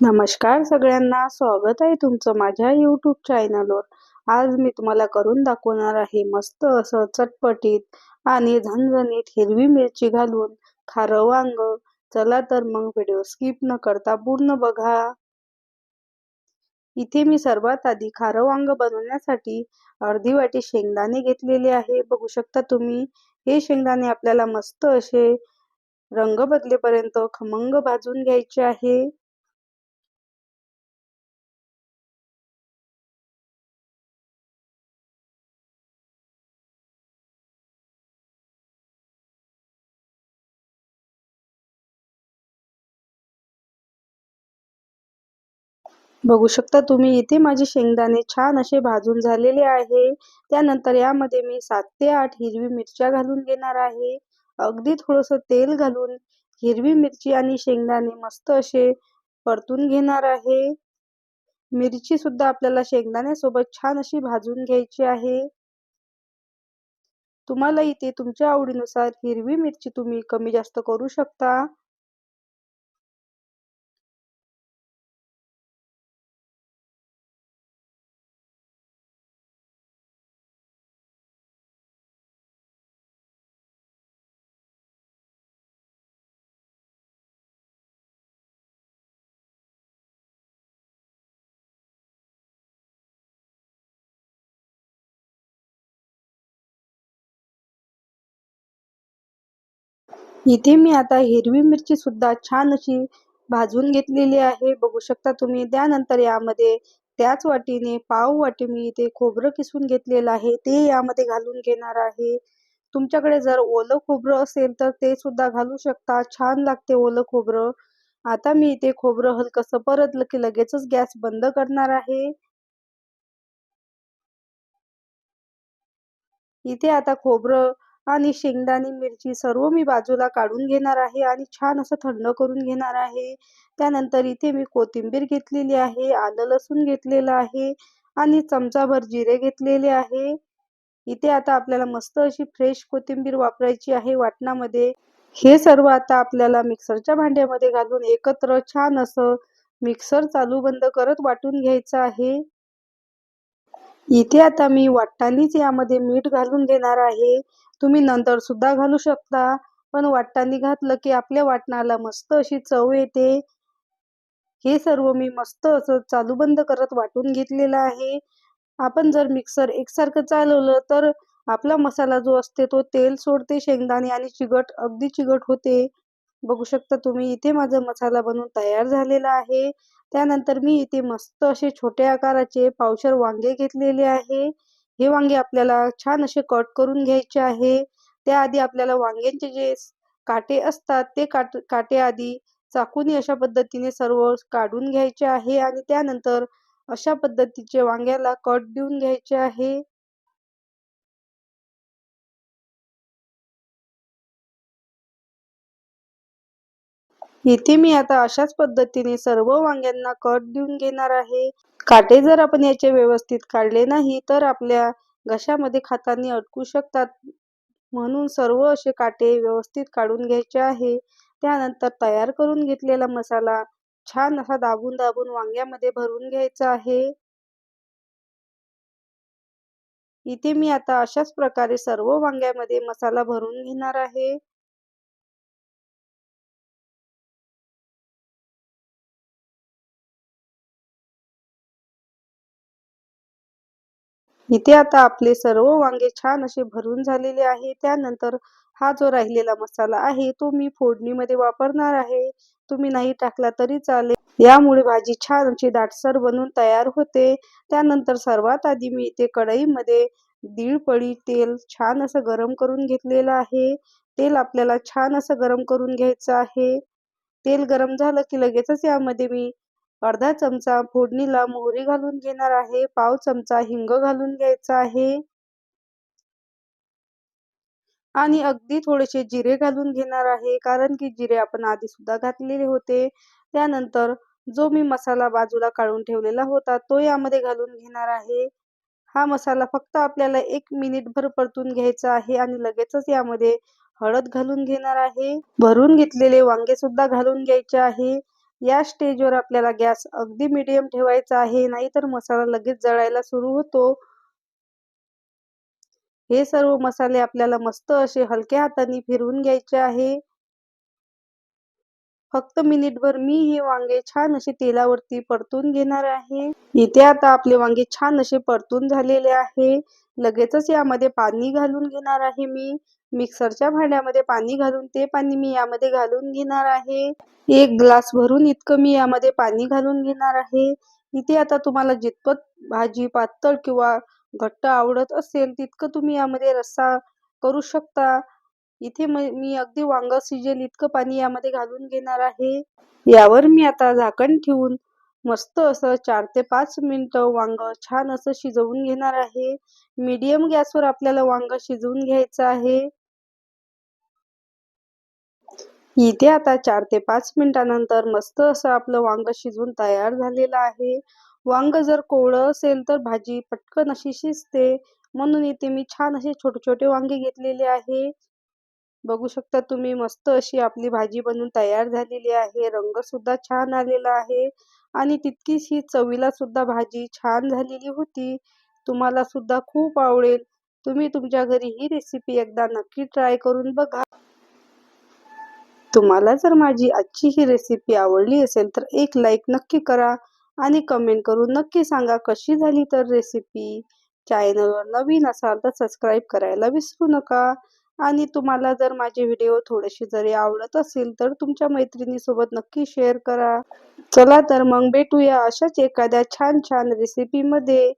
नमस्कार सगळ्यांना स्वागत आहे तुमचं माझ्या यूट्यूब चॅनलवर आज मी तुम्हाला करून दाखवणार आहे मस्त असं चटपटीत आणि झणझणीत हिरवी मिरची घालून खारं वांग. चला तर मग व्हिडिओ स्किप न करता पूर्ण बघा. इथे मी सर्वात आधी खारं वांग बनवण्यासाठी अर्धी वाटी शेंगदाणे घेतलेले आहे. बघू शकता तुम्ही हे शेंगदाणे आपल्याला मस्त असे रंग बदलेपर्यंत खमंग भाजून घ्यायचे आहे. बघू शकता तुम्ही इथे माझे शेंगदाणे छान असे भाजून झालेले आहे. त्यानंतर यामध्ये मी सात ते आठ हिरवी मिरच्या घालून घेणार आहे. अगदी थोडस तेल घालून हिरवी मिरची आणि शेंगदाणे मस्त असे परतून घेणार आहे. मिरची सुद्धा आपल्याला शेंगदाण्यासोबत छान अशी भाजून घ्यायची आहे. तुम्हाला इथे तुमच्या आवडीनुसार हिरवी मिरची तुम्ही कमी जास्त करू शकता. इथे मी आता हिरवी मिरची सुद्धा छान अशी भाजून घेतलेली आहे. बघू शकता तुम्ही त्यानंतर यामध्ये त्याच वाटीने पाव वाटी मी इथे खोबरं किसून घेतलेलं आहे. ते यामध्ये घालून घेणार आहे. तुमच्याकडे जर ओलं खोबरं असेल तर ते सुद्धा घालू शकता. छान लागते ओलं खोबरं. आता मी इथे खोबरं हलकस परतलं की लगेचच गॅस बंद करणार आहे. इथे आता खोबरं आणि शेंगदाणे मिरची सर्व मी बाजूला काढून घेणार आहे आणि छान असं थंड करून घेणार आहे. त्यानंतर इथे मी कोथिंबीर घेतलेली आहे आलं लसूण घेतलेलं आहे आणि चमचाभर जिरे घेतलेले आहे. इथे आता आपल्याला मस्त अशी फ्रेश कोथिंबीर वापरायची आहे वाटणामध्ये. हे सर्व आता आपल्याला मिक्सरच्या भांड्यामध्ये घालून एकत्र छान असं मिक्सर चालू बंद करत वाटून घ्यायचं आहे. इथे आता मी वाटतानीच यामध्ये मीठ घालून घेणार आहे. तुम्ही नंतर सुद्धा घालू शकता. पण वाटतानी घातलं की आपल्या वाटणाला मस्त अशी चव येते. हे सर्व मी मस्त असं चालू बंद करत वाटून घेतलेलं आहे. आपण जर मिक्सर एकसारखं चालवलं तर आपला मसाला जो असते तो तेल सोडते शेंगदाणे आणि चिगट अगदी चिगट होते. बघू शकता तुम्ही इथे माझा मसाला बनवून तयार झालेला आहे. त्यानंतर मी इथे मस्त असे छोट्या आकाराचे पावशर वांगे घेतलेले आहे. हे वांगे आपल्याला छान असे कट करून घ्यायचे आहे. त्याआधी आपल्याला वांग्यांचे जे काटे असतात ते काट काटे आधी चाकूनी अशा पद्धतीने सर्व काढून घ्यायचे आहे आणि त्यानंतर अशा पद्धतीचे वांग्याला कट देऊन घ्यायचे आहे. इथे मी आता अशाच पद्धतीने सर्व वांग्यांना कट देऊन घेणार आहे. काटे जर आपण याचे व्यवस्थित काढले नाही तर आपल्या घशामध्ये खातानी अटकू शकतात. म्हणून सर्व असे काटे व्यवस्थित काढून घ्यायचे आहे. त्यानंतर तयार करून घेतलेला मसाला छान असा दाबून दाबून वांग्यामध्ये भरून घ्यायचा आहे. इथे मी आता अशाच प्रकारे सर्व वांग्यामध्ये मसाला भरून घेणार आहे. इथे आता आपले सर्व वांगे छान असे भरून झालेले आहे. त्यानंतर हा जो राहिलेला मसाला आहे तो मी फोडणीमध्ये वापरणार आहे. तुम्ही नाही टाकला तरी चालेल. यामुळे भाजी छान अशी दाटसर बनून तयार होते. त्यानंतर सर्वात आधी मी इथे कढईमध्ये दीड पळी तेल छान असं गरम करून घेतलेलं आहे. तेल आपल्याला छान असं गरम करून घ्यायचं आहे. तेल गरम झालं की लगेचच यामध्ये मी अर्धा चमचा फोडणीला मोहरी घालून घेणार आहे. पाव चमचा हिंग घालून घ्यायचा आहे. आणि अगदी थोडेसे जिरे घालून घेणार आहे. कारण की जिरे आपण आधी सुद्धा घातलेले होते. त्यानंतर जो मी मसाला बाजूला काढून ठेवलेला होता तो यामध्ये घालून घेणार आहे. हा मसाला फक्त आपल्याला एक मिनिट भर परतून घ्यायचा आहे आणि लगेचच यामध्ये हळद घालून घेणार आहे. भरून घेतलेले वांगे सुद्धा घालून घ्यायचे आहे. या स्टेजवर आपल्याला गॅस अगदी मिडियम ठेवायचा आहे. नाहीतर मसाला लगेच जळायला सुरू होतो. हे सर्व मसाले आपल्याला मस्त असे हलक्या हाताने फिरवून घ्यायचे आहे. फक्त मिनिटभर मी हे वांगे छान असे तेलावरती परतून घेणार आहे. इथे आता आपले वांगे छान असे परतून झालेले आहे. लगेचच यामध्ये पाणी घालून घेणार आहे मी. मिक्सरच्या भांड्यामध्ये पाणी घालून ते पाणी मी यामध्ये घालून घेणार आहे. एक ग्लास भरून इतकं मी यामध्ये पाणी घालून घेणार आहे. इथे आता तुम्हाला जितपत भाजी पातळ किंवा घट्ट आवडत असेल तितकं तुम्ही यामध्ये रस्सा करू शकता. इथे मी अगदी वांग शिजेल इतकं पाणी यामध्ये घालून घेणार आहे. यावर मी आता झाकण ठेवून मस्त असं चार ते पाच मिनटं वांग छान असं शिजवून घेणार आहे. मीडियम गॅसवर आपल्याला वांग शिजवून घ्यायचं आहे. इथे आता चार ते पाच मिनिटानंतर मस्त असं आपलं वांग शिजवून तयार झालेलं आहे. वांग जर कोवळं असेल तर भाजी पटकन अशी शिजते. म्हणून इथे मी छान असे छोटे छोटे वांगे घेतलेले आहे. बघू शकता तुम्ही मस्त अशी आपली भाजी बनून तयार झालेली आहे. रंग सुद्धा छान आलेला आहे. आणि तितकीच ही चवीला सुद्धा भाजी छान झालेली होती. तुम्हाला सुद्धा खूप आवडेल. तुम्ही तुमच्या घरी ही रेसिपी एकदा नक्की ट्राय करून बघा. तुम्हाला जर माझी आजची ही रेसिपी आवडली असेल तर एक लाईक नक्की करा. आणि कमेंट करून नक्की सांगा कशी झाली तर रेसिपी चॅनलवर नवीन असाल तर सबस्क्राईब करायला विसरू नका. आणि तुम्हाला जर माझे व्हिडिओ थोडेसे जरी आवडत असेल तर तुमच्या मैत्रिणीसोबत नक्की शेअर करा. चला तर मग भेटूया अशाच एखाद्या छान छान रेसिपीमध्ये